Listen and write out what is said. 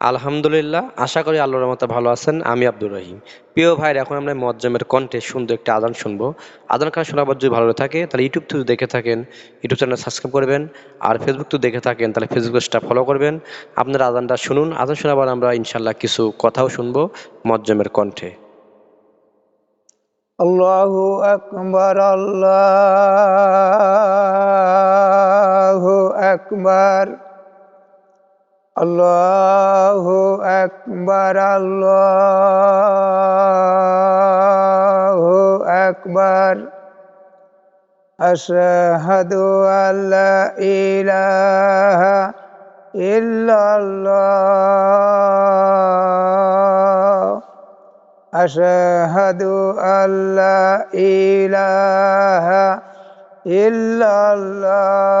আলহামদুলিল্লাহ, আশা করি আল্লাহর রহমতে ভালো আছেন। আমি আব্দুর রহিম। প্রিয় ভাইর, এখন আমরা মজ্জমের কণ্ঠে সুন্দর একটা আদান শুনব। আদান খান শোনাবার যদি ভালো থাকে, তাহলে ইউটিউব থেকে দেখে থাকেন ইউটিউব চ্যানেল সাবস্ক্রাইব করবেন, আর ফেসবুক তো দেখে থাকেন, তাহলে ফেসবুক পেজটা ফলো করবেন। আপনার আদানটা শুনুন। আদান শোনাবার আমরা ইনশাল্লাহ কিছু কথাও শুনব মজ্জমের কণ্ঠে। আল্লাহ একবার আল্লাহ একবার আল্লাহ একবার আল্লাহ একবার আশহাদু আল্লা ইলাহা ইল্লাল্লাহ। আশহাদু আল্লা ইলাহা ইল্লাল্লাহ।